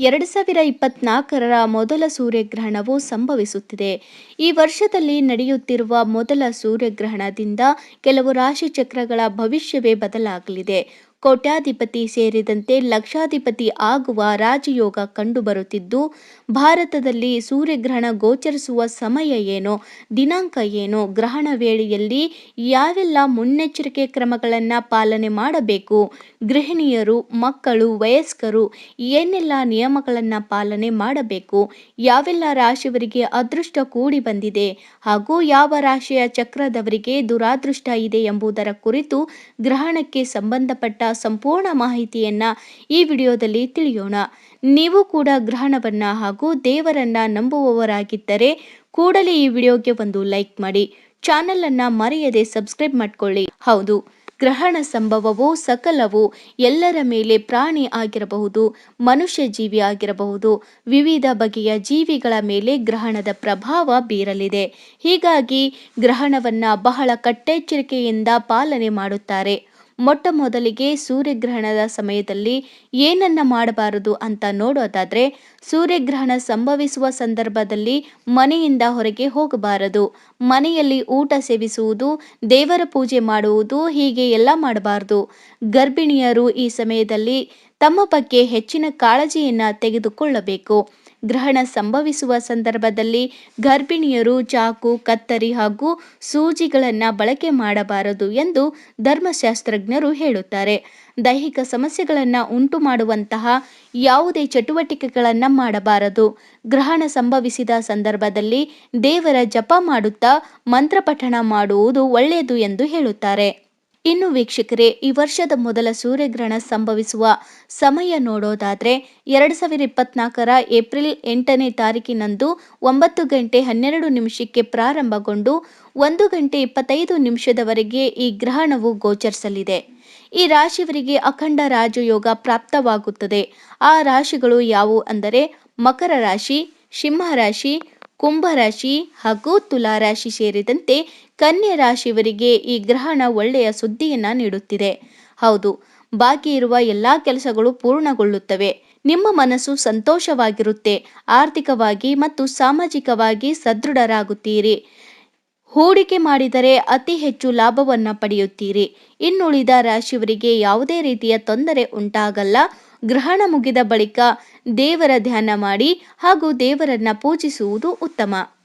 ಎರಡು ಸಾವಿರ ಇಪ್ಪತ್ನಾಲ್ಕರ ಮೊದಲ ಸೂರ್ಯಗ್ರಹಣವು ಸಂಭವಿಸುತ್ತಿದೆ. ಈ ವರ್ಷದಲ್ಲಿ ನಡೆಯುತ್ತಿರುವ ಮೊದಲ ಸೂರ್ಯಗ್ರಹಣದಿಂದ ಕೆಲವು ರಾಶಿಚಕ್ರಗಳ ಭವಿಷ್ಯವೇ ಬದಲಾಗಲಿದೆ. ಕೋಟ್ಯಾಧಿಪತಿ ಸೇರಿದಂತೆ ಲಕ್ಷಾಧಿಪತಿ ಆಗುವ ರಾಜಯೋಗ ಕಂಡುಬರುತ್ತಿದ್ದು, ಭಾರತದಲ್ಲಿ ಸೂರ್ಯಗ್ರಹಣ ಗೋಚರಿಸುವ ಸಮಯ ಏನು, ದಿನಾಂಕ ಏನು, ಗ್ರಹಣ ವೇಳೆಯಲ್ಲಿ ಯಾವೆಲ್ಲ ಮುನ್ನೆಚ್ಚರಿಕೆ ಕ್ರಮಗಳನ್ನು ಪಾಲನೆ ಮಾಡಬೇಕು, ಗೃಹಿಣಿಯರು, ಮಕ್ಕಳು, ವಯಸ್ಕರು, ಏನೆಲ್ಲ ನಿಯಮಗಳನ್ನು ಪಾಲನೆ ಮಾಡಬೇಕು, ಯಾವೆಲ್ಲ ರಾಶಿಯವರಿಗೆ ಅದೃಷ್ಟ ಕೂಡಿ ಬಂದಿದೆ ಹಾಗೂ ಯಾವ ರಾಶಿಯ ಚಕ್ರದವರಿಗೆ ದುರಾದೃಷ್ಟ ಇದೆ ಎಂಬುದರ ಕುರಿತು ಗ್ರಹಣಕ್ಕೆ ಸಂಬಂಧಪಟ್ಟ ಸಂಪೂರ್ಣ ಮಾಹಿತಿಯನ್ನ ಈ ವಿಡಿಯೋದಲ್ಲಿ ತಿಳಿಯೋಣ. ನೀವು ಕೂಡ ಗ್ರಹಣವನ್ನ ಹಾಗೂ ದೇವರನ್ನ ನಂಬುವವರಾಗಿದ್ದರೆ ಕೂಡಲೇ ಈ ವಿಡಿಯೋಗೆ ಒಂದು ಲೈಕ್ ಮಾಡಿ. ಚಾನೆಲ್ ಅನ್ನ ಮರೆಯದೆ ಸಬ್ಸ್ಕ್ರೈಬ್ ಮಾಡ್ಕೊಳ್ಳಿ. ಹೌದು, ಗ್ರಹಣ ಸಂಭವವು ಸಕಲವು ಎಲ್ಲರ ಮೇಲೆ ಪ್ರಾಣಿ ಆಗಿರಬಹುದು, ಮನುಷ್ಯ ಜೀವಿ ಆಗಿರಬಹುದು. ವಿವಿಧ ಬಗೆಯ ಜೀವಿಗಳ ಮೇಲೆ ಗ್ರಹಣದ ಪ್ರಭಾವ ಬೀರಲಿದೆ. ಹೀಗಾಗಿ ಗ್ರಹಣವನ್ನ ಬಹಳ ಕಟ್ಟೆಚ್ಚರಿಕೆಯಿಂದ ಪಾಲನೆ ಮಾಡುತ್ತಾರೆ. ಮೊಟ್ಟ ಮೊದಲಿಗೆ ಸೂರ್ಯಗ್ರಹಣದ ಸಮಯದಲ್ಲಿ ಏನನ್ನ ಮಾಡಬಾರದು ಅಂತ ನೋಡೋದಾದ್ರೆ, ಸೂರ್ಯಗ್ರಹಣ ಸಂಭವಿಸುವ ಸಂದರ್ಭದಲ್ಲಿ ಮನೆಯಿಂದ ಹೊರಗೆ ಹೋಗಬಾರದು. ಮನೆಯಲ್ಲಿ ಊಟ ಸೇವಿಸುವುದು, ದೇವರ ಪೂಜೆ ಮಾಡುವುದು ಹೀಗೆ ಎಲ್ಲ ಮಾಡಬಾರದು. ಗರ್ಭಿಣಿಯರು ಈ ಸಮಯದಲ್ಲಿ ತಮ್ಮ ಬಗ್ಗೆ ಹೆಚ್ಚಿನ ಕಾಳಜಿಯನ್ನು ತೆಗೆದುಕೊಳ್ಳಬೇಕು. ಗ್ರಹಣ ಸಂಭವಿಸುವ ಸಂದರ್ಭದಲ್ಲಿ ಗರ್ಭಿಣಿಯರು ಚಾಕು, ಕತ್ತರಿ ಹಾಗೂ ಸೂಜಿಗಳನ್ನು ಬಳಕೆ ಮಾಡಬಾರದು ಎಂದು ಧರ್ಮಶಾಸ್ತ್ರಜ್ಞರು ಹೇಳುತ್ತಾರೆ. ದೈಹಿಕ ಸಮಸ್ಯೆಗಳನ್ನು ಉಂಟು ಮಾಡುವಂತಹ ಯಾವುದೇ ಚಟುವಟಿಕೆಗಳನ್ನು ಮಾಡಬಾರದು. ಗ್ರಹಣ ಸಂಭವಿಸಿದ ಸಂದರ್ಭದಲ್ಲಿ ದೇವರ ಜಪ ಮಾಡುತ್ತಾ ಮಂತ್ರಪಠಣ ಮಾಡುವುದು ಒಳ್ಳೆಯದು ಎಂದು ಹೇಳುತ್ತಾರೆ. ಇನ್ನು ವೀಕ್ಷಕರೇ, ಈ ವರ್ಷದ ಮೊದಲ ಸೂರ್ಯಗ್ರಹಣ ಸಂಭವಿಸುವ ಸಮಯ ನೋಡೋದಾದ್ರೆ ಎರಡು ಸಾವಿರ ಇಪ್ಪತ್ನಾಲ್ಕರ ಏಪ್ರಿಲ್ ಎಂಟನೇ ತಾರೀಕಿನಂದು ಒಂಬತ್ತು ಗಂಟೆ ಹನ್ನೆರಡು ನಿಮಿಷಕ್ಕೆ ಪ್ರಾರಂಭಗೊಂಡು ಒಂದು ಗಂಟೆ ಇಪ್ಪತ್ತೈದು ನಿಮಿಷದವರೆಗೆ ಈ ಗ್ರಹಣವು ಗೋಚರಿಸಲಿದೆ. ಈ ರಾಶಿಯವರಿಗೆ ಅಖಂಡ ರಾಜಯೋಗ ಪ್ರಾಪ್ತವಾಗುತ್ತದೆ. ಆ ರಾಶಿಗಳು ಯಾವುವು ಅಂದರೆ ಮಕರ ರಾಶಿ, ಸಿಂಹ ರಾಶಿ ಕುಂಭರಾಶಿ ಹಾಗೂ ತುಲಾರಾಶಿ ಸೇರಿದಂತೆ ಕನ್ಯಾ ರಾಶಿಯವರಿಗೆ ಈ ಗ್ರಹಣ ಒಳ್ಳೆಯ ಸುದ್ದಿಯನ್ನ ನೀಡುತ್ತಿದೆ. ಹೌದು, ಬಾಕಿ ಇರುವ ಎಲ್ಲಾ ಕೆಲಸಗಳು ಪೂರ್ಣಗೊಳ್ಳುತ್ತವೆ. ನಿಮ್ಮ ಮನಸ್ಸು ಸಂತೋಷವಾಗಿರುತ್ತೆ, ಆರ್ಥಿಕವಾಗಿ ಮತ್ತು ಸಾಮಾಜಿಕವಾಗಿ ಸದೃಢರಾಗುತ್ತೀರಿ. ಹೂಡಿಕೆ ಮಾಡಿದರೆ ಅತಿ ಹೆಚ್ಚು ಲಾಭವನ್ನ ಪಡೆಯುತ್ತೀರಿ. ಇನ್ನುಳಿದ ರಾಶಿಯವರಿಗೆ ಯಾವುದೇ ರೀತಿಯ ತೊಂದರೆ ಉಂಟಾಗಲ್ಲ. ಗ್ರಹಣ ಮುಗಿದ ಬಳಿಕ ದೇವರ ಧ್ಯಾನ ಮಾಡಿ ಹಾಗೂ ದೇವರನ್ನ ಪೂಜಿಸುವುದು ಉತ್ತಮ.